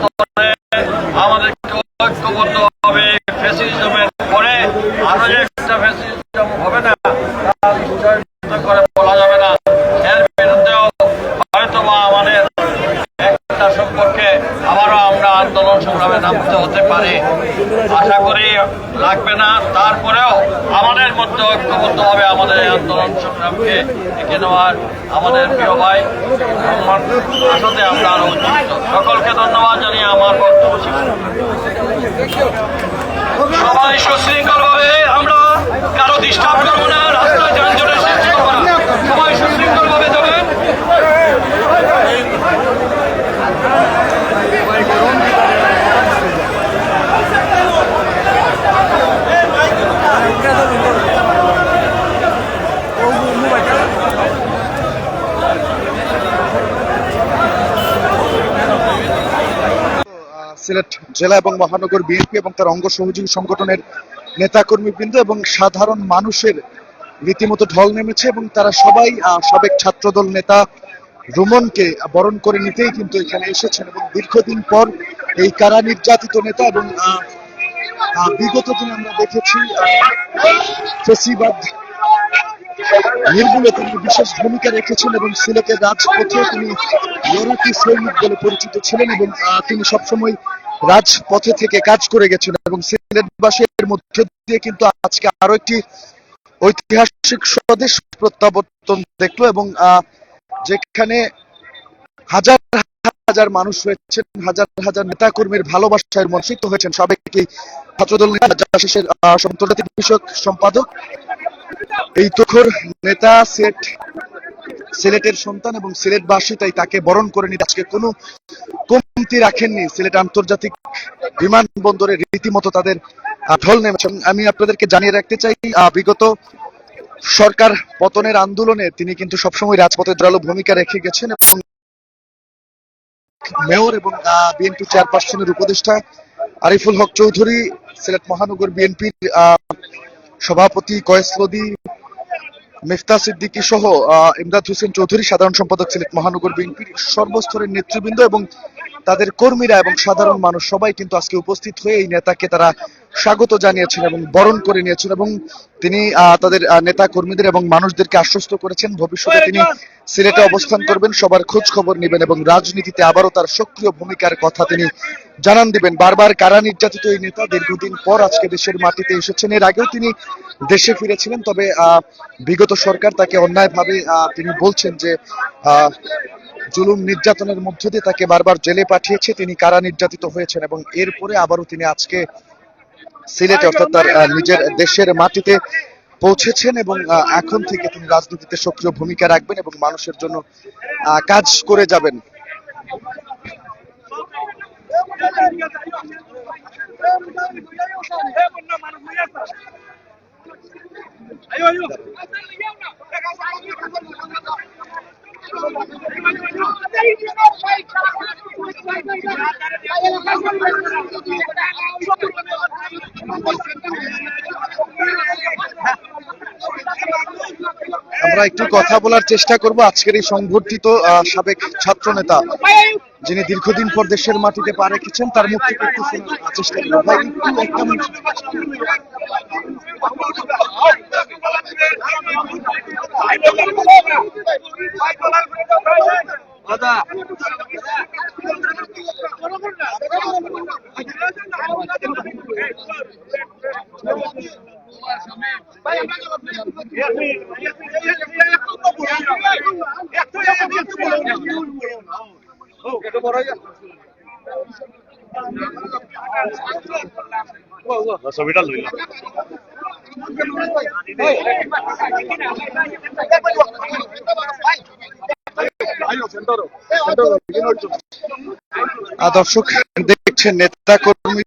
好嘞 সংগ্রামে হতে পারে। আশা করি লাগবে না। তারপরেও আমাদের মধ্যে ঐক্যবদ্ধভাবে আমাদের এই আন্দোলন সংগ্রামকে এগিয়ে নেওয়ার আমাদের প্রিয় ভাই আসতে আমরা আরও সকলকে ধন্যবাদ জানিয়ে আমার বক্তব্য শেষ করলাম। সবাই সুশৃঙ্খল ভাবে আমরা কারও ডিস্টার্ব করব না রাস্তায় যানজটের সৃষ্টি করব না সবাই সুশৃঙ্খল ভাবে যাবেন আহ, সিলেট জেলা এবং মহানগর বিএনপি এবং তার অঙ্গ সহযোগী সংগঠনের নেতাকর্মীবৃন্দ এবং সাধারণ মানুষের রীতিমতো ঢল নেমেছে এবং তারা সবাই সাবেক ছাত্রদল নেতা রুমনকে বরণ করে নিতেই কিন্তু এখানে এসেছেন এবং দীর্ঘদিন পর এই কারা নির্যাতিত নেতা এবং বিগত দিন আমরা দেখেছি ফেসিবাদ নির্মূলে তিনি বিশেষ ভূমিকা রেখেছেন এবং সিলেটের রাজপথে তিনি লড়াকি সৈনিক বলে পরিচিত ছিলেন এবং তিনি সবসময় রাজপথে থেকে কাজ করে গেছেন এবং সিলেটবাসীর মধ্যে দিয়ে কিন্তু আজকে আরও একটি ঐতিহাসিক স্বদেশ প্রত্যাবর্তন দেখল এবং যেখানে হাজার হাজার মানুষ হয়েছেন হাজার হাজার নেতা কর্মীর ভালোবাসায় মনসিত হয়েছেন। সবাইকে ছাত্রদল নেতা জাসিসের সম্পাদক এই তুখর নেতা, সেট, সিলেটের সন্তান এবং সিলেটবাসী তাই তাকে বরণ করে নিতে আজকে কোনো কমতি রাখেননি। সিলেট আন্তর্জাতিক বিমানবন্দরে রীতিমতো তাদের ঢল নেমেছেন আমি আপনাদেরকে জানিয়ে রাখতে চাই বিগত সরকার পতনের আন্দোলনে তিনি কিন্তু সবসময় রাজপথে জোরালো ভূমিকা রেখে গেছেন এবং মেয়র এবং বিএনপি চেয়ারপারসনের উপদেষ্টা আরিফুল হক চৌধুরী, সিলেট মহানগর বিএনপির সভাপতি কয়েসলদি মেফতা সিদ্দিকী সহ ইমদাদ হোসেন চৌধুরী, সাধারণ সম্পাদক সিলেট মহানগর বিএনপির সর্বস্তরের নেতৃবৃন্দ এবং তাদের কর্মীরা এবং সাধারণ মানুষ সবাই কিন্তু আজকে উপস্থিত হয়ে এই নেতাকে তারা স্বাগত জানিয়েছেন এবং বরণ করে নিয়েছেন এবং তিনি তাদের নেতা কর্মীদের এবং মানুষদেরকে আশ্বস্ত করেছেন। ভবিষ্যতে তিনি সিলেটে অবস্থান করবেন সবার খোঁজ খবর নেবেন এবং রাজনীতিতে আবারও তার সক্রিয় ভূমিকার কথা তিনি জানান দিবেন। বারবার কারা নির্যাতিত এই নেতা দীর্ঘদিন পর আজকে দেশের মাটিতে এসেছেন। এর আগেও তিনি দেশে ফিরেছিলেন তবে আহ, বিগত সরকার তাকে অন্যায়ভাবে আহ, তিনি বলছেন যে আহ, জুলুম নির্যাতনের মধ্য দিয়ে তাকে বারবার জেলে পাঠিয়েছে। তিনি কারা নির্যাতিত হয়েছেন এবং এরপরে আবারও তিনি আজকে সিলেটে অর্থাৎ তার নিজের দেশের মাটিতে পৌঁছেছেন এবং এখন থেকে তিনি রাজনীতিতে সক্রিয় ভূমিকা রাখবেন এবং মানুষের জন্য আহ, কাজ করে যাবেন। আমরা একটু কথা বলার চেষ্টা করব। আজকের এই সংবর্ধিত আহ, সাবেক ছাত্র নেতা যিনি দীর্ঘদিন পর দেশের মাটিতে পা রেখেছেন তার মুখ থেকে একটু শোনার চেষ্টা করব। ভাই একটু একটা মিনিট। ছবিটা আহ, দর্শক দেখছেন নেতা কর্মী